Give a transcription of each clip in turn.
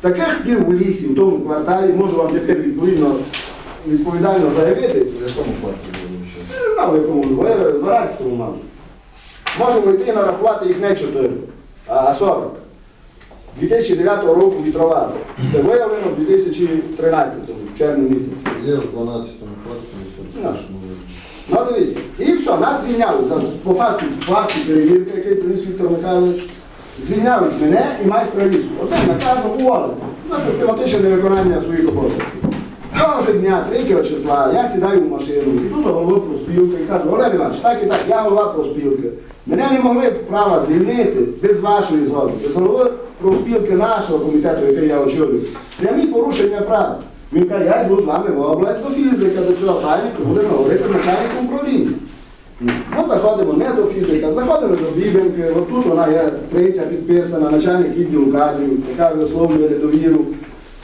Таких пів у лісі, в тому кварталі, можу вам тепер відповідно, відповідально заявити, В якому кварталі я не знаю, в якому, в 12-му, мабуть. Можемо йти і нарахувати їх не 4, а 40. 2009 року вітрова. Це виявлено в 2013 в червні місяці. Є в 12-му кварталі, 41-му. Ну, дивіться. І все, нас звільняли. По факту, факту перевірки, який приніс Віктор Михайлович, звільняють мене і майстра лісу. Одним наказом уволити за систематичне невиконання своїх обов'язків. Ж дня, 3 числа, я сідаю в машину, йду до голови проспілки і кажу, Олег Іванович, так і так, я голова проспілки. Мене не могли права звільнити без вашої згоди, без голови проспілки нашого комітету, який я очолюю. Прямі порушення прав. Він каже, я йду з вами в область до фізика, до цього правильника, будемо говорити начальником управління. Ми заходимо не до фізика, заходимо до Бібенки, от тут вона є третя підписана, начальник відділу кадрів, яка висловлює недовіру.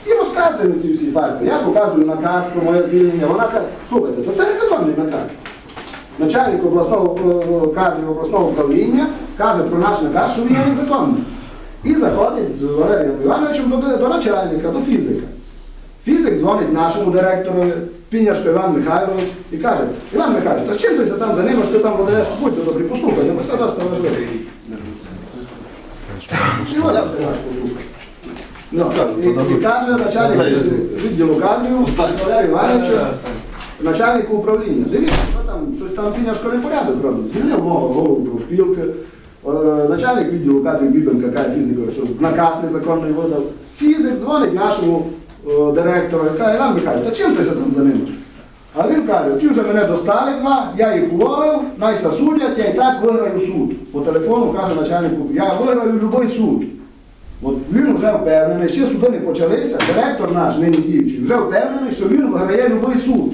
І розказуємо ці всі факти. Я показую наказ про моє звільнення. Вона каже, слухайте, то це незаконний наказ. Начальник обласного е, кадрів обласного управління каже про наш наказ, що він є незаконний. І заходить з Валерієм Івановичем до, до начальника, до фізика. Фізик дзвонить нашому директору Піняшко Іван Михайлович і каже, Іван Михайлович, та з чим ти там займаєш, ти там подаєш, будьте добрі. І от я все ваш послухаю. Не скажу, І, і каже начальник відділу кадрів Валерій Іванович, начальнику управління. Дивіться, що там, щось там Піняшко не порядок робить. Звільнив мого голову профспілки. Е, Начальник відділу кадрів Бібенка каже фізику, що наказ незаконний видав. Фізик дзвонить нашому е, директору і каже, Іван Михайлович, та чим ти там займаєш? А він каже, ті вже мене достали два, я їх уволив, найся судять, я і так виграю суд. По телефону каже начальнику, я виграю будь-який суд. От він вже впевнений, ще суди не почалися, директор наш, нині діючий, вже впевнений, що він виграє будь-який суд.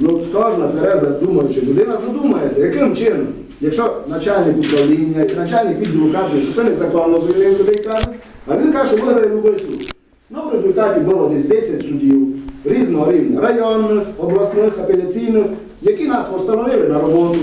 Ну, кожна твереза думаючи, людина задумається, яким чином, якщо начальник управління, начальник відділу каже, що це незаконно звільнив людей каже, а він каже, що виграє будь-який суд. Ну, в результаті було десь 10 судів різного рівня, районних, обласних, апеляційних, які нас постановили на роботу.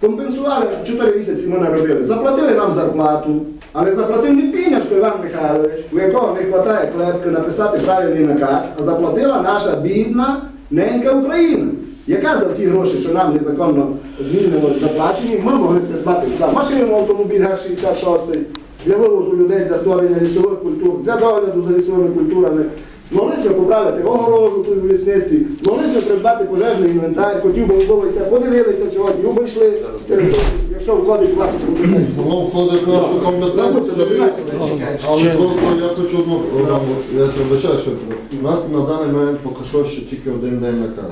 Компенсували 4 місяці ми не робили, заплатили нам зарплату, а не заплатив не піняшко Іван Михайлович, у якого не вистачає клепки написати правильний наказ, а заплатила наша бідна ненька Україна, яка за ті гроші, що нам незаконно звільнено заплачені, ми могли придбати машину автомобіль ГАЗ-66 для вивозу людей для створення лісових культур, для догляду за лісовими культурами. Могли ми поправити огорожу тут в лісництві, могли ми придбати пожежний інвентар, хотів би вбилися, подивилися сьогодні, обійшли територію, якщо входить у вашу компетенцію. Воно входить в нашу компетенцію, але просто я хочу одну, я це вибачаю, що у нас на даний момент поки що ще тільки один день наказ.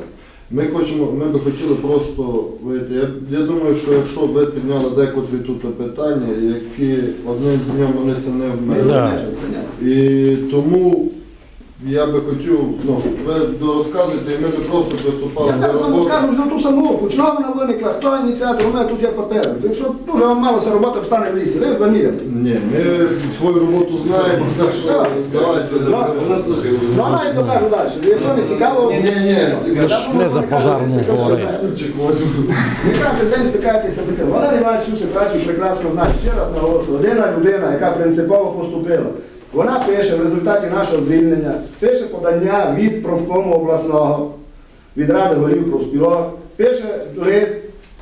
Ми хочемо, ми би хотіли просто вийти. Я, я думаю, що якщо ви підняли декотрі тут питання, які одним днем вони це не Ми. Да. І тому я би хотів, ну, ви розказуєте, і ми би просто приступали Я до зараз вам роботи. скажу за ту самовку, чого вона виникла, хто ініціатор, у мене тут є папери. Так що дуже вам мало ця робота встане в лісі, ви заміряти. Ні, ми свою роботу знаємо, так що Так. давайте. Ну, а навіть докажу далі. Якщо не цікаво, Ні, ні, ні. Ви ж не за пожарну говорите. Ви кожен день стикаєтеся таким. Валерій Іванович цю ситуацію прекрасно знає. Ще раз наголошую, одна людина, яка принципово поступила. Вона пише в результаті нашого звільнення, пише подання від профкому обласного, від ради голів профспілок, пише лист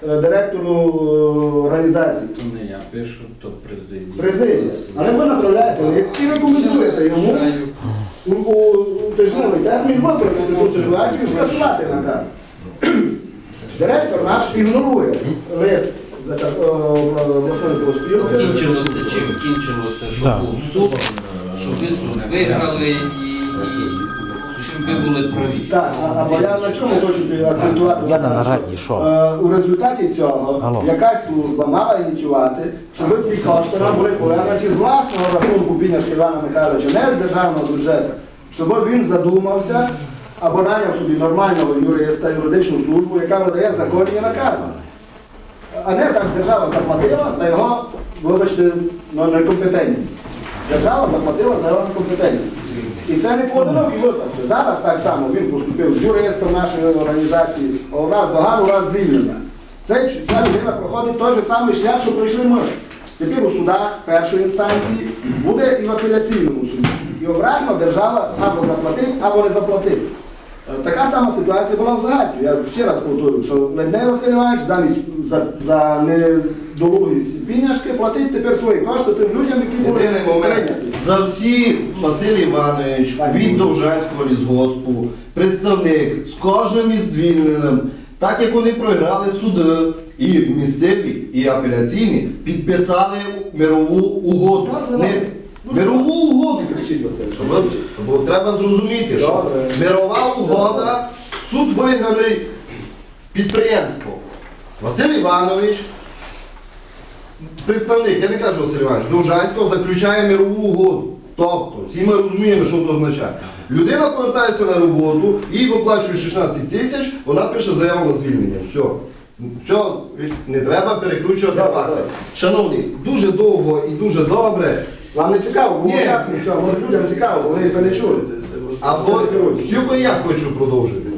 е, директору е, організації. То не я пишу, то президія. Президія. Але ви направляєте лист і рекомендуєте йому у, у, у тижневий термін виправити ту ситуацію і скасувати наказ. Директор наш ігнорує лист о, обласної профспілки. Кінчилося чим? Кінчилося, що був суд виграли і, і чим ви були праві. Так, а- або я на чому хочу акцентувати? Я на нараді, що? Е, У результаті цього Алло. якась служба мала ініціювати, щоб ці кошти нам були повернуті з власного рахунку Піняшки Івана Михайловича, не з державного бюджету, щоб він задумався або наняв собі нормального юриста, юридичну службу, яка видає законні накази. А не так держава заплатила за його, вибачте, ну, некомпетентність. Держава заплатила за його компетенцію. І це не поодинокі випадки. Зараз так само він поступив з юристом нашої організації, раз багато, раз звільнення. Цей, ця людина проходить той же самий шлях, що пройшли ми. Тепер у судах першої інстанції буде і в апеляційному суді. І обратно держава або заплатить, або не заплатить. Е, Така сама ситуація була в Загальні. Я ще раз повторю, що Ледней Василь Іванович замість за, за недолугість піняшки платить тепер свої кошти тим людям, які були Єдиний момент. прийняті. За всі Василь Іванович від Довжанського лісгоспу, представник з кожним із звільненим, так як вони програли суди і місцеві, і апеляційні, підписали мирову угоду. Не, мирову угоду. Кричіть, Василь. Бо треба зрозуміти, що мирова угода, суд вигнаний підприємство. Василь Іванович, представник, я не кажу Василь Іванович, Довжанського заключає мирову угоду. Тобто, всі ми розуміємо, що це означає. Людина повертається на роботу, їй виплачують 16 тисяч, вона пише заяву на звільнення. Все. Все, не треба перекручувати Шановні, дуже довго і дуже добре. Вам не цікаво, бо Ні. учасник цього, може людям цікаво, бо вони це не чули. Або тільки я хочу продовжити.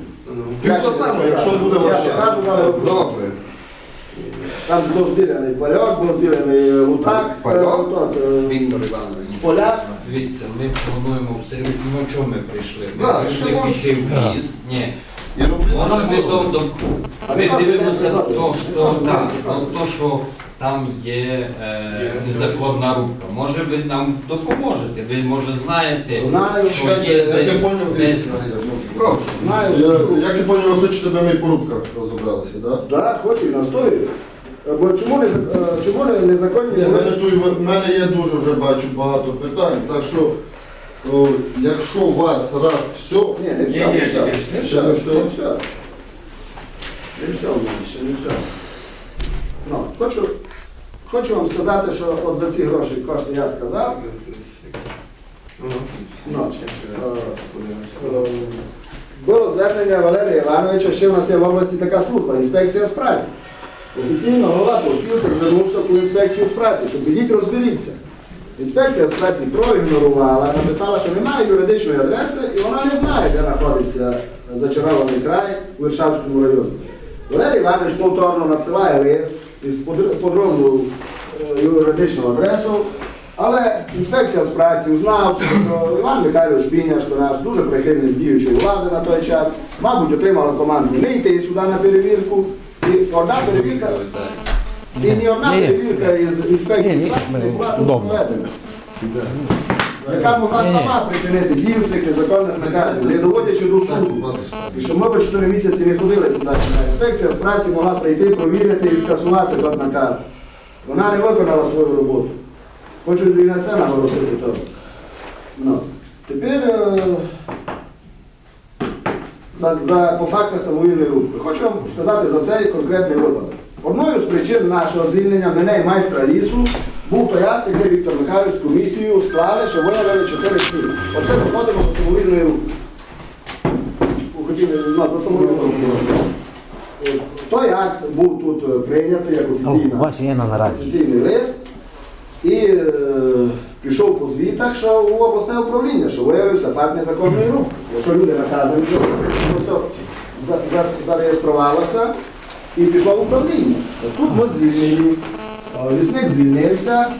Я Тільки саме, якщо буде Я ваш час. покажу, але- Добре. Там був збірений поляк, був збірений лутак, Поляк? е, тот, е, Віктор Іванович. поляк. Дивіться, ми плануємо все ну чого ми прийшли? Ми Да, прийшли це може- піти в ліс. Ні. І робити Може ми до, до А ми ви дивимося то, що ну, то, що там є е, незаконна рубка. Може ви нам допоможете? Ви може знаєте, Знаю, що Чекайте, є Як я де. поняв, де- Прошу. Знаю, Я- Як я поняв, ви хочете, ми по рубках розібралися, так? Так, хочу і настою. Е, Бо чому не, е, чому не незаконні Ні, в мене, були? тут, в мене є дуже вже бачу багато питань, так що о, якщо у вас раз все, Ні, не все, не все. Не ще все, не не все. все. Не все. Не все, в мене ще не все. Ну, хочу, хочу вам сказати, що от за ці гроші кошти я сказав. Ну, е, е, Було звернення Валерія Івановича, ще в нас є в області така служба, інспекція з праці. Офіційно голова профспілки звернувся ту інспекцію з праці, щоб ідіть розберіться. Інспекція з праці проігнорувала, написала, що немає юридичної адреси і вона не знає, де знаходиться зачарований край у Віршавському районі. Валерій Іванович повторно надсилає лист із подр- подробну е, юридичну адресу, але інспекція з праці, узнавши, що Іван Михайлович Піняшко, наш дуже прихильний діючої влади на той час, мабуть, отримала команду не йти сюди на перевірку. І одна перевірка, і ні одна перевірка із інспекції праці не була проведена. Яка могла сама припинити дію цих незаконних наказів, не доводячи до суду. І що ми по 4 місяці не ходили туди. Інспекція з праці могла прийти, провірити і скасувати той наказ. Вона не виконала свою роботу. Хочу і на це наголосити теж. Ну. Тепер е, за, за, по факту самовільної рубки. Хочу вам сказати за цей конкретний випадок. Одною з причин нашого звільнення мене і майстра лісу був той акт, який Віктор Михайлович з комісією склали, що виявили чотири сили. Оце доходимо до самовільної. Хотіли ну, за самовільну. Той акт був тут е, прийнятий як офіційна нараді. офіційний лист і е, пішов по звітах, що у обласне управління, що виявився факт незаконної рубки. Якщо люди наказані, то все за- за- зареєструвалося і пішло в управління. Тут ми звільнені, лісник звільнився,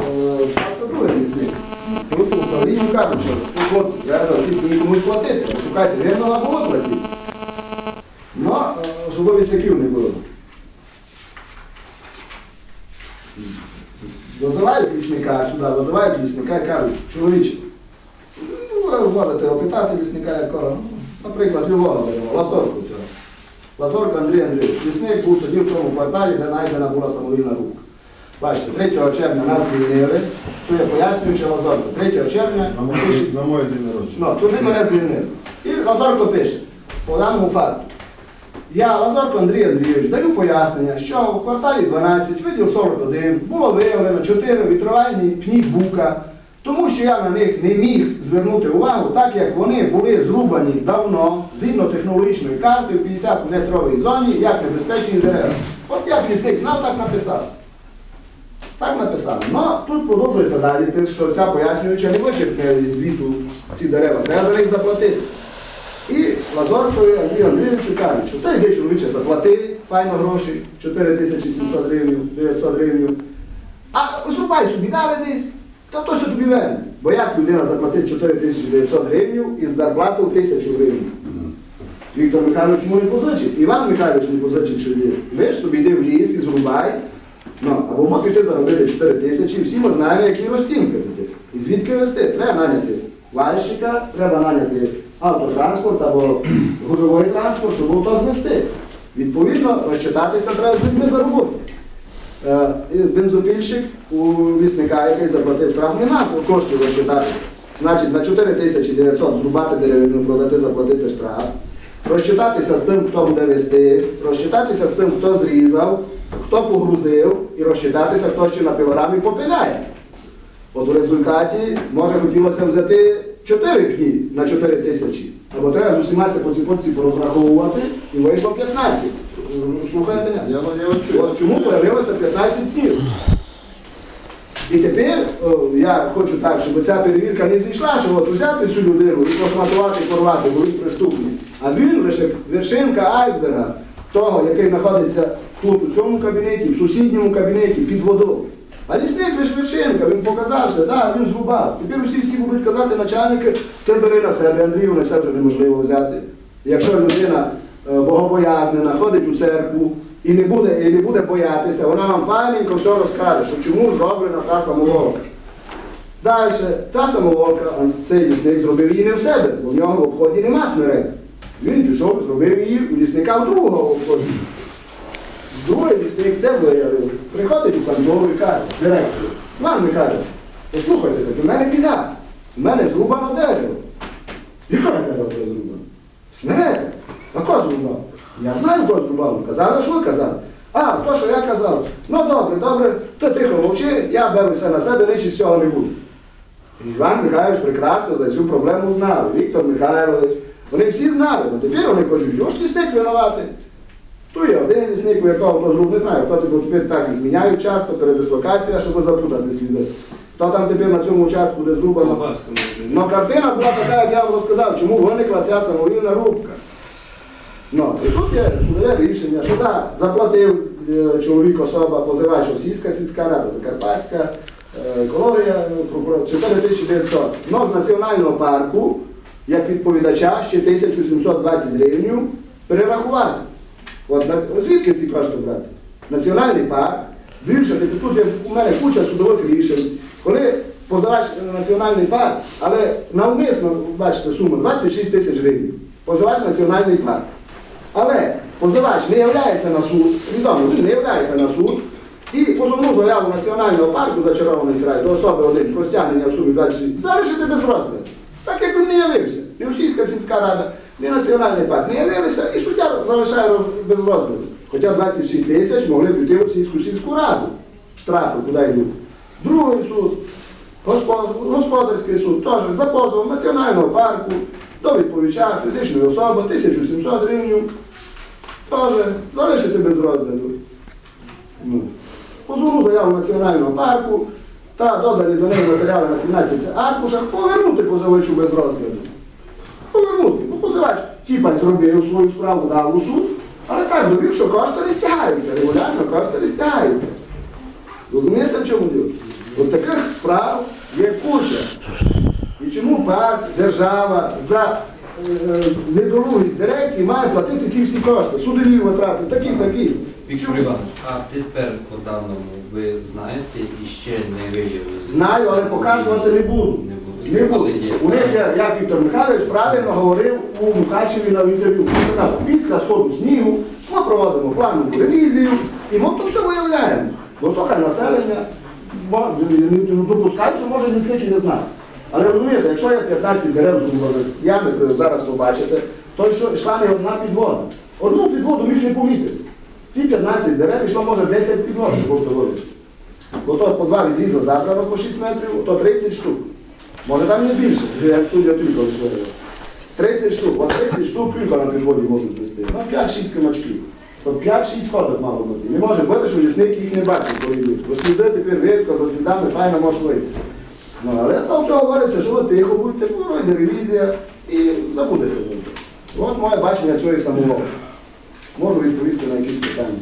е, стався другий лісник. Тут в управлінні кажуть, що «Ну, от, треба тільки комусь платити, шукайте вірного або платити. Ну, е, щоб висяків не було. Визивають лісника сюди, визивають лісника і кажуть, чоловіче, ну, ви вводите опитати лісника якого, ну, наприклад, любого беремо, Лазорку цього. Лазорка Андрій Андрійович, лісник був тоді в тому кварталі, де знайдена була самовільна рубка. Бачите, 3 червня нас звільнили, то я пояснюючи Лазорку, 3 червня На моє, на моє день народження. Ну, туди мене звільнили. І Лазорко пише по даному факту. Я, Лазорко Андрій Андрійович, даю пояснення, що в кварталі 12, виділ 41, було виявлено 4 вітровальні пні бука, тому що я на них не міг звернути увагу, так як вони були зрубані давно, згідно технологічної карти в 50-метровій зоні, як небезпечні дерева. От як лісник знав, так написав. Так написано. Ну, тут продовжується далі, те, що ця пояснююча не вичерпне звіту ці дерева. Треба за них заплатити. І Лазоркові Андрію Андрійовичу кажуть, що йди чоловіче заплати, файно гроші, 4700 гривень, 900 гривень. А зрубай собі далі десь, Та то що тобі верне. Бо як людина заплатить 4900 гривень із зарплати в 1000 гривень? Віктор Михайлович йому не позичить, Іван Михайлович не позичить собі. Ви ж собі йди в ліс і зрубай. Ну, або ми піти заробити 4 тисячі, всі ми знаємо, які розцінки тут. І звідки вести? Треба наняти вальщика, треба наняти автотранспорт або гужовий транспорт, щоб авто звести. Відповідно, розчитатися треба з людьми за роботу. Е, Бензопільщик у лісника, який заплатив штраф, нема коштів розчитатися. Значить, на 4900 зрубати деревину, продати, заплатити штраф, розчитатися з тим, хто буде вести, розчитатися з тим, хто зрізав, хто погрузив, і розчитатися, хто ще на пилорамі попиляє. От у результаті, може, хотілося взяти 4 дні на 4 тисячі. Або треба з усіма по ціпочці порозраховувати і вийшло 15. Слухаєте? ні? Я, я чую. От чому появилося 15 днів? І тепер о, я хочу так, щоб ця перевірка не зійшла, що от взяти цю людину і пошматувати, порвати, бо він преступник. А він лише вершинка айсберга того, який знаходиться тут, у цьому кабінеті, в сусідньому кабінеті, під водою. А лісник лише вершинка, він показався, да, він зрубав. Тепер усі всі будуть казати начальники, ти бери на себе, Андрію, це вже неможливо взяти. Якщо людина е, богобоязнена, ходить у церкву і не буде, і не буде боятися, вона вам файненько все розкаже, що чому зроблена та самоволка. Далі, та самоволка, цей лісник зробив її не в себе, бо в нього в обході нема смерек. Він пішов, зробив її у лісника в другого обході. Другий лісник це виявив. Приходить у контору і каже, директор, Іван Михайлович, послухайте, так у мене біда. У мене зрубано дерево. Яке дерево було зрубано? Смерека. А кого зрубав? Я знаю, кого зрубав. Казали, що ви казали. А, то, що я казав. Ну добре, добре, ти тихо мовчи, я беру все на себе, нічого з цього не буде. І Іван Михайлович прекрасно за цю проблему знав. Віктор Михайлович. Вони всі знали, але тепер вони хочуть, його ж лісник винувати. То є один лісник, у якого хто зруб, не знаю, хто це, тепер так їх міняють часто, передислокація, щоб запутати сліди. Хто там тепер на цьому участку, де зрубано. Ну картина була така, як я вам розказав, чому виникла ця самовільна рубка. Ну, і тут є судове рішення, що так, заплатив е, чоловік, особа, позивач, Російська сільська рада, Закарпатська, е, екологія, ну, прокурор, 4900. Но з національного парку, як відповідача, ще 1720 гривень перерахувати. От, звідки ці кошти брати? Національний парк, більше, тобто тут є у мене куча судових рішень. Коли позивач е, національний парк, але навмисно, бачите, сума 26 тисяч гривень. Позивач національний парк. Але позивач не являється на суд, відомо, він не являється на суд, і позовну заяву Національного парку зачарований край до особи один про стягнення в сумі 26 залишити без розгляду. Так як він не явився. Ні Російська сільська рада, ні Національний парк не явилися, і суддя залишає без розгляду. Хоча 26 тисяч могли піти в Російську сільську раду. Штрафи куди йдуть. Другий суд, госпо- господарський суд, теж за позовом Національного парку до відповідача фізичної особи 1700 гривень. Теж залишити без розгляду. Ну, Позовну заяву Національного парку та додані до неї матеріали на 17 аркушах повернути позивачу без розгляду. Повернути. Ну, позивач тіпа зробив свою справу, дав у суд, але так довів, що кошти не стягаються. Регулярно кошти не стягаються. Розумієте, в чому діло? От таких справ є куча. І чому парк, держава за е, недолугість дирекції має платити ці всі кошти? Судові витрати, такі, такі. Віктор Іванович, а тепер по даному ви знаєте і ще не виявили? Знаю, але показувати не буду. Не буду. У них, як Віктор Михайлович правильно говорив у Мукачеві на інтерв'ю. Після сходу снігу ми проводимо планову ревізію і ми то все виявляємо. Бо трохи населення допускають, що може лісники не знати. Але розумієте, якщо є 15 дерев зрубаних, ями ви зараз побачите, то що йшла не одна підвода. Одну підводу міг не помітити. Ті 15 дерев йшло може 10 підвод, щоб автоводити. Бо то по два відріза забрано по 6 метрів, то 30 штук. Може там не більше, як студія тільки лише. 30 штук, от 30 штук тільки на підводі можуть вести. Ну 5-6 кимачків. То 5-6 ходок мало бути. Не може бути, що лісник їх не бачить, коли йдуть. Бо сліди тепер рідко, за слідами файно можеш вийти. Ну, але то все говориться, що ви тихо будете, пройде ревізія і забудеться за це. От моє бачення цієї самого. Можу відповісти на якісь питання.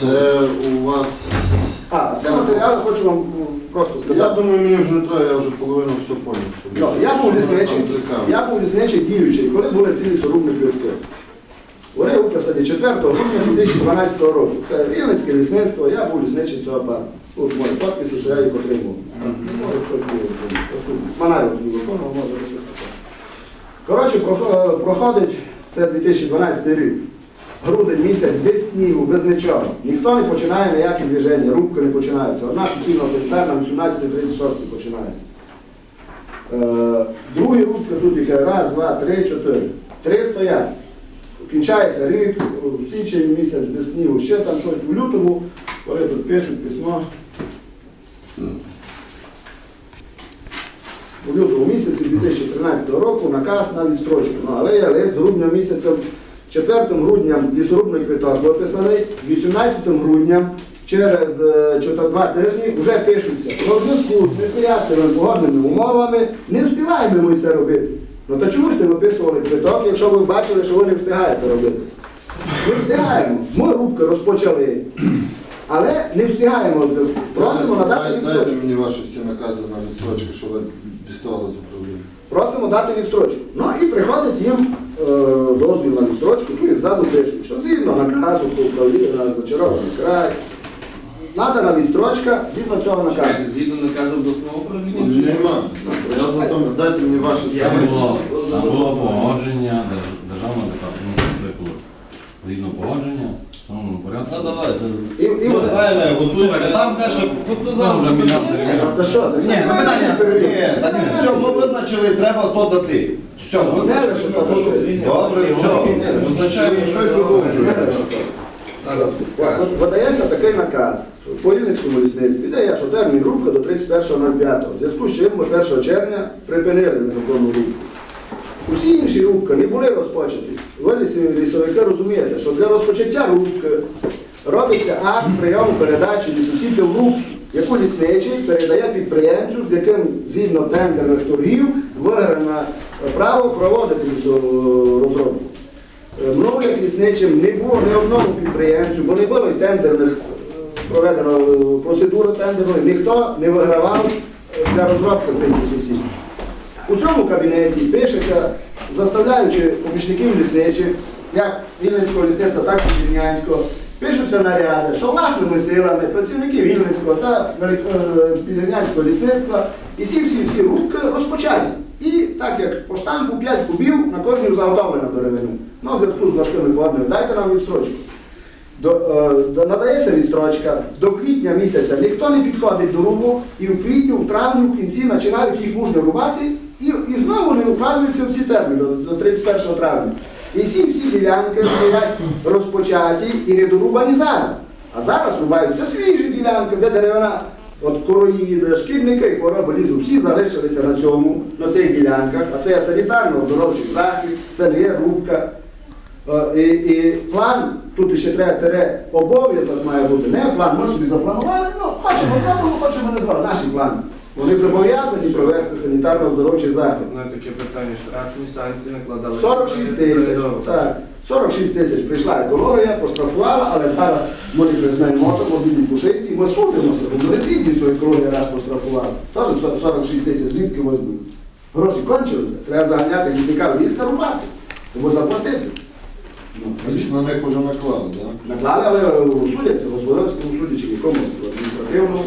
Це у вас А, це матеріали хочу вам м, просто Я сказати. думаю, мені вже не треба, я вже половину все поняв. що Ну, я був лісничий, Там цікаво. я був лісничий діючий, коли були ці лісорубні плітки. Вони виписані 4 грудня 2012 року. Це Рівненське лісництво, я був лісничий цього парку. Тут мої підписи, що я їх отримав. Може хтось отримати. Просто Манайло тоді виконував, може таке. Коротше, проходить це 2012 рік. Грудень місяць без снігу, без нічого. Ніхто не починає ніякі движення, рубки не починаються. Одна суцільна санітарна 18.36 починається. Е, Другі рубки тут їх раз, два, три, чотири. Три стоять. Кінчається рік, січень місяць без снігу, ще там щось в лютому, коли тут пишуть письмо. У лютому місяці 2013 року наказ на відстрочку. Ну, але є лист грудня місяця, 4 грудня лісорубний квиток виписаний, 18 грудня через е, чотир- два тижні вже пишуться про зв'язку з неприятними погодними умовами. Не встигаємо ми це робити. Ну то чому ж не виписували квиток, якщо ви бачили, що ви не встигаєте робити? Ми встигаємо. Ми рубки розпочали, але не встигаємо. Просимо надати відстрочку. Дайте мені ваші всі накази на відсрочку, що ви діставали з управління. Просимо дати відстрочку. Ну і приходить їм е, дозвіл на відстрочку, ну і ззаду пишуть, що згідно наказу по управління на зачарований край. Надана відстрочка згідно цього наказу. Згідно наказу обласного управління. чи- Нема. Я за тому, дайте мені ваше. Там було, погодження Згідно погодження, в встановленому порядку. Ну давайте. І, і Ну, от- знаємо, готуємо. Там каже, ну, зараз вже ми- Та що, Ні, все, ну питання, ні, так ні, все, ми визначили, треба то дати. Все, визначили, що то дати. Добре, все, визначаємо, що й продовжуємо. От- Видається такий наказ що по Рівненському лісництві дає, що термін рубки до 31.05. В зв'язку з чим ми 1 червня припинили незаконну рубку. Усі інші рубки не були розпочаті. Ви лісовики розумієте, що для розпочаття рубки робиться акт прийому передачі лісосібів в рубку, яку лісничий передає підприємцю, з яким згідно тендерних торгів виграно право проводити лісорозробку. Е, Мною як лісничим не було ні одному підприємцю, бо не було й тендерних е, проведено е, процедури тендерної, ніхто не вигравав для розробки цих лісосіб. У цьому кабінеті пишеться, заставляючи помічників лісничих, як Вільницького лісництва, так і Підрівнянського, пишуться наряди, що власними силами працівників Вільницького та Велик- е, лісництва і всі всі всі рубки розпочаті. І так як по штампу 5 кубів на кожній заготовлено деревину. Ну, в зв'язку з важкими погодними, дайте нам відстрочку. До, е, надається відстрочка, до квітня місяця ніхто не підходить до рубу, і в квітню, в травні, в кінці починають їх мужньо рубати, і, і знову не укладуються в ці терміни до, до 31 травня. І всі всі ділянки стоять розпочаті і не дорубані зараз. А зараз рубаються свіжі ділянки, де деревина, от короїди, шкідники, хвороби лізу, всі залишилися на цьому, на цих ділянках, а це є санітарно-оздоровчий захід, це не є рубка. Е, І, і план, тут ще треба тере, обов'язок має бути, не план, ми собі запланували, ну хочемо зробимо, хочемо не зробимо, наші плани. Вони зобов'язані провести санітарно-оздоровчий захід. На таке питання штрафні станції накладали. 46 тисяч. Так. 46 тисяч прийшла екологія, поштрафувала, але зараз ми признаємо мобільні пушисті, ми судимося, бо ми не згідні, що екологія раз поштрафувала. Теж 46 тисяч, звідки візьмуть? Гроші кончилися, треба заганяти лісника в ліс та рубати, тому заплатити. Ну, Значить, на них вже наклали, так? Наклали, але судяться в господарському суді чи в якомусь адміністративному.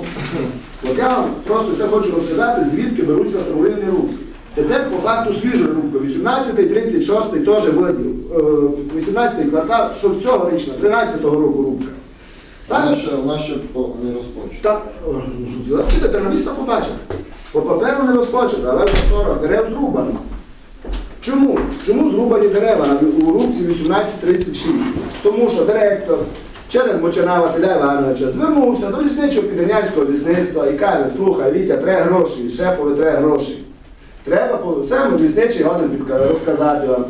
От я вам просто все хочу розказати, звідки беруться сировинні рубки. Тепер по факту свіжої рубки, 18-й, 36-й теж виділ, е, 18-й квартал, що цьогорічна, 13-го року рубка. Так, вона ще по- не розпочала. так, е, підете на. По паперу не розпочато, але вже 40 дерев зрубано. Чому? Чому зрубані дерева у рубці 1836? Тому що директор через Мочана Василя Івановича звернувся до лісничого підрівнянського лісництва і каже, слухай, Вітя, треба гроші, шефові треба гроші. Треба, це лісничий годин розказати вам.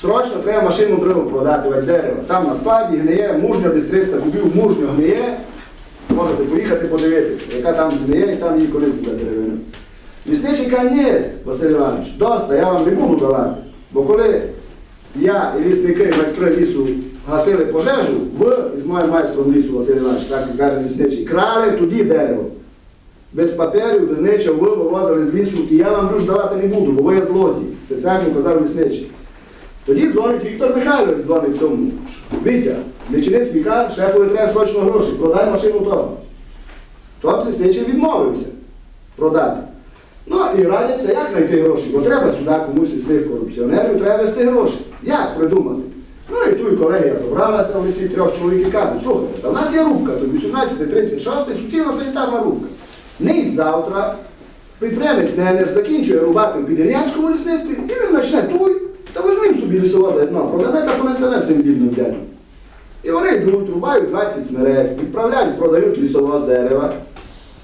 Срочно треба машину дригу продати від дерева. Там на складі гниє, мужньо десь 300 кубів, мужньо гниє. Можете поїхати подивитися, яка там зміє і там її колись буде деревина. Лісничий каже, ні, Василь Іванович, доста, я вам не буду давати. Бо коли я і лісники майстри лісу гасили пожежу в із моїм майстром лісу Василь Іванович, так каже лісничий, крали тоді дерево. Без паперів, без нічого, ви вивозили з лісу, і я вам дуже давати не буду, бо ви є злодій. Це сяким казав лісничий. Тоді дзвонить Віктор Михайлович, дзвонить тому. Вітя, лічинець віка, шефові треба срочно гроші, продай машину того. Тобто лісничий відмовився продати. Ну і радяться, як знайти гроші, бо треба сюди комусь із цих корупціонерів, треба вести гроші. Як придумати? Ну і тут колегія зібралася в лісі трьох чоловік і кажуть, слухайте, та в нас є рубка, тут 18-36, суцільна санітарна рубка. Не завтра підприємець Ненеш закінчує рубати в Підер'янському лісництві, і він почне туй, та візьмім собі лісовози, ну, продаме та понесе цим бідним дядям. І вони йдуть, рубають 20 смерек, відправляють, продають лісовоз дерева.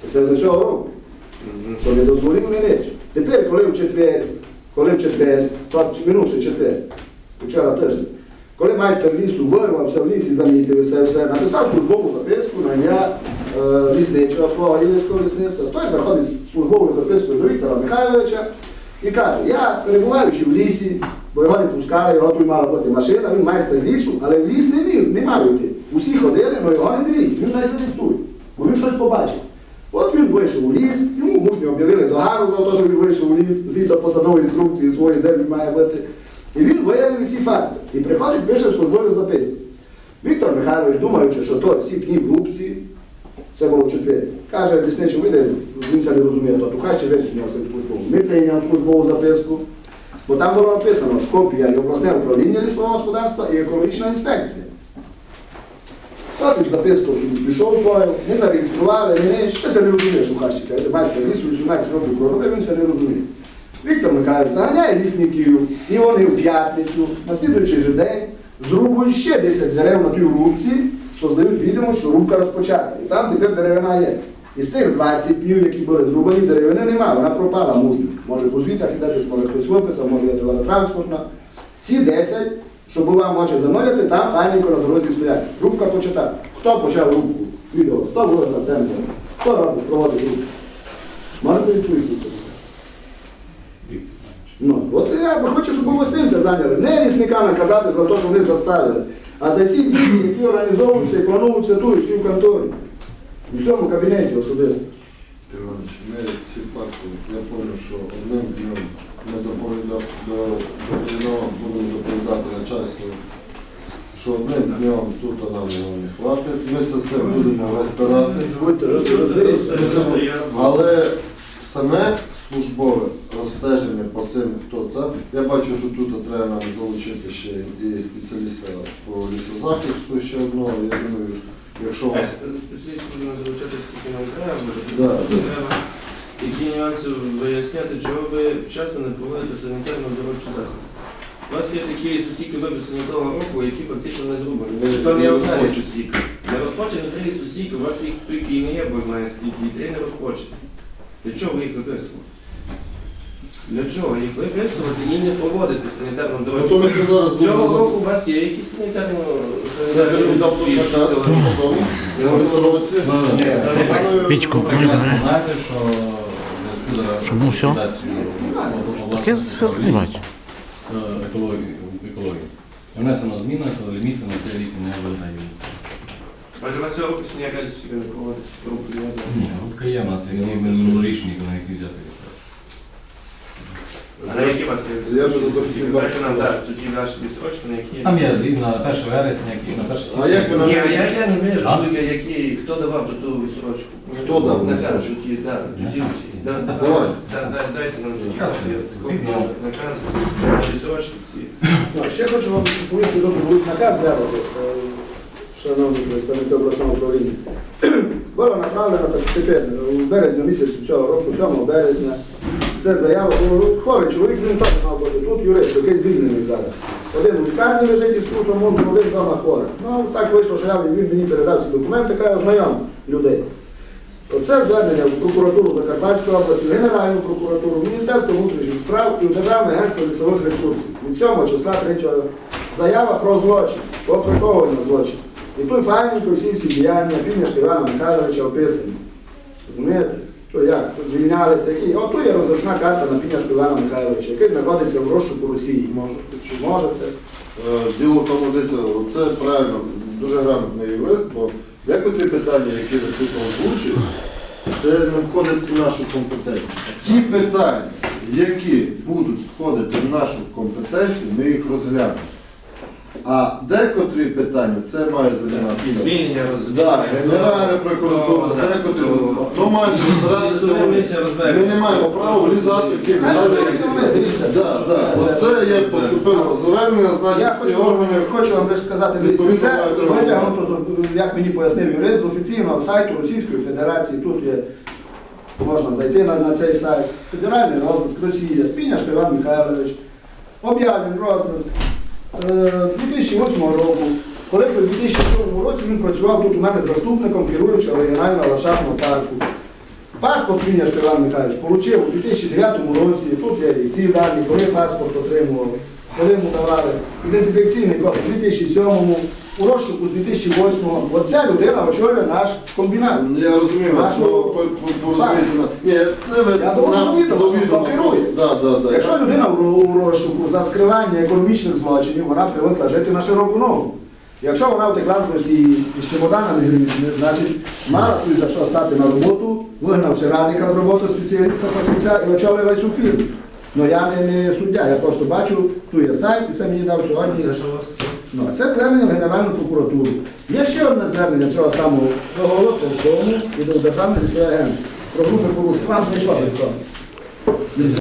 І це з цього року що не дозволив не лечить. Тепер, коли в четвер, коли в четвер, то минувши четвер, вчора тиждень, коли майстер лісу вирвався в лісі, замітив все, все, написав службову записку на ім'я е, лісничого свого Ілівського лісництва, той заходить з службовою запискою до Віктора Михайловича і каже, я перебуваючи в лісі, бо його не пускали, його тут мала бути машина, він майстер лісу, але в ліс не міг, не мав йти. Усі ходили, але його не беріть, він не сидить бо він щось побачив. От він вийшов у ліс, йому мужньо об'явили догану за те, що він вийшов у ліс, згідно посадової інструкції своєї, де він має бути. І він виявив всі факти. І приходить, пише в службовій записці. Віктор Михайлович, думаючи, що то всі пні в рубці, це було в четвер, каже лісничий, вийде, він це не розуміє, то хай ще десь нього службову. Ми прийняли службову записку, бо там було написано що копія і обласне управління лісового господарства і екологічна інспекція. Хлопець записку пішов свою, не зареєстрували, не. Ти це не розумієш у хащика. Майстер лісу 18 років проробив, він це не розуміє. Віктор Михайлович заганяє лісників, і вони в п'ятницю, на слідуючий же день, зрубують ще 10 дерев на тій рубці, создають відомо, що рубка розпочата. І там тепер деревина є. Із цих 20 днів, які були зрубані, деревини немає, вона пропала мужньо. Може по звітах ідете, може хтось виписав, може є транспортна. Ці 10, щоб вам очі замовляти, там файненько на дорозі стоять. Рубка почата. Хто почав рубку? Відео. Хто буде на темpo? Хто робить, проводить рубку? Можете відповісти? Ну, от я б хочу, щоб ви цим це зайняли. Не лісниками казати за те, що вони заставили, а за всі дії, які організовуються і плануються тут, всі в конторі. У всьому кабінеті особисто. Іванович, ми ці факти, я пам'ятаю, що одним днем ми доповідав, до, доповідав, будемо доповідати начальству, що одним днем тут нам його не хватить, ми все це будемо розбирати. Будьте. Але саме службове розстеження по цим, хто це, я бачу, що тут треба нам залучити ще і спеціаліста по лісозахисту ще одного, я думаю, якщо у вас Спеціалістів будемо залучати, скільки нам треба, буде. Да, да. треба які нюанси виясняти, чого ви вчасно не проводите санітарно доробчі заходи. У вас є такі сусіки виписані того року, які фактично не зроблені. Ні, Там є не одна сусіка. Не розпочані три сусіки, у вас їх тільки і не є, бо знає скільки, і три не розпочаті. Для чого ви їх виписувати? Для чого їх виписувати і не проводити санітарно Ну, то ми це зараз Цього року у вас є якісь санітарно Це передав наказ, я говорю, році. Ні, Пічку, Ви прекрасно знаєте, що в зв'язку з Щоб ну ліквідацією Таке все знімати. е, екології, екології. Внесено що ліміти на цей рік не видаються. Може, у вас цього року ніяка не проводить? Руку не Рубка є в нас, які минулорічні, на які взяти. А на які у вас є? Я вже за те, що Дайте нам, так, тоді ваші відстрочки, на які. Там є згідно на 1 вересня, які на 1 А як січня. ви Ні, а я, я не А? тільки які, хто давав до ту відсрочку? Хто дав Наказ, відстрочку? тоді, да, тоді всі. Да, да, Давай. да, да, Дайте нам тоді. Наказ, згідно. Наказ, відсрочки всі. Ну, ще хочу вам повісти дуже наказ глянути, е, шановні представники обласного управління. Була направлена так тепер у березні місяці цього року, 7 березня. Це заява, хворий чоловік, він теж мав бути тут юрист, який звільнений зараз. Один у лікарні лежить із трусом мозку, один вдома хворий. Ну так вийшло, що я він мені передав ці документи, каже, ознайом людей. Оце звернення в прокуратуру Закарпатської області, Генеральну прокуратуру, Міністерство внутрішніх справ і в Державне агентство лісових ресурсів. Від 7 числа 3 заява про злочин, про приховування злочин. І тут файненько всі всі діяння Півняшка Івана Михайловича описані. Розумієте? Що як? Звільнялися, які. От тут є розрахна карта на Півняшку Івана Михайловича, який знаходиться в розшуку Росії. Може, чи- Можете. Е, Діло в це правильно, дуже грамотний юрист, бо декотрі питання, які ви тут озвучуєте, це не входить в нашу компетенцію. Ті питання, які будуть входити в нашу компетенцію, ми їх розглянемо. А декотрі питання це має займатися. Звільнення Да. Генеральна прокуратура, декотрі, то мають розбиратися вони. Ми не маємо права влізати в дивіться? Да, да. Оце є поступило звернення, Я значить ці хочу, органи. хочу вам лише сказати, відповідно це мають витягнуто, з- як мені пояснив юрист, з офіційного сайту Російської Федерації. Тут є, можна зайти на, на цей сайт. Федеральний розиск Росія, Піняшко Іван Михайлович, об'явлений розиск 2008 року. Коли вже в 2007 році він працював тут у мене заступником керуючого регіонального ландшафтного парку. Паспорт Віняшко Іван Михайлович отримав у 2009 році, тут є і ці дані, коли паспорт отримував, коли йому давали ідентифікаційний код у 2007, у розшуку з 2008. Оця людина очолює наш комбінат. Я розумію, вас, що по- по- порозумієте на- Ні, це ви Я думаю, нам до відома, що відома керує. Да, да, да. Якщо людина в ро- у розшуку за скривання економічних злочинів, вона привикла жити на широку ногу. Якщо вона втекла з Росії із чемоданами грішми, значить мала тут за що стати на роботу, вигнавши радика з роботи спеціаліста фахівця і очолила цю фірму. Ну я не, не суддя, я просто бачу, тут є сайт, і це мені дав сьогодні. Це що у вас? Ну, а це звернення в Генеральну прокуратуру. Є ще одне звернення цього самого до голови Полкому і до Державної лісової агенції. Про групи порушення. Вам знайшов листок.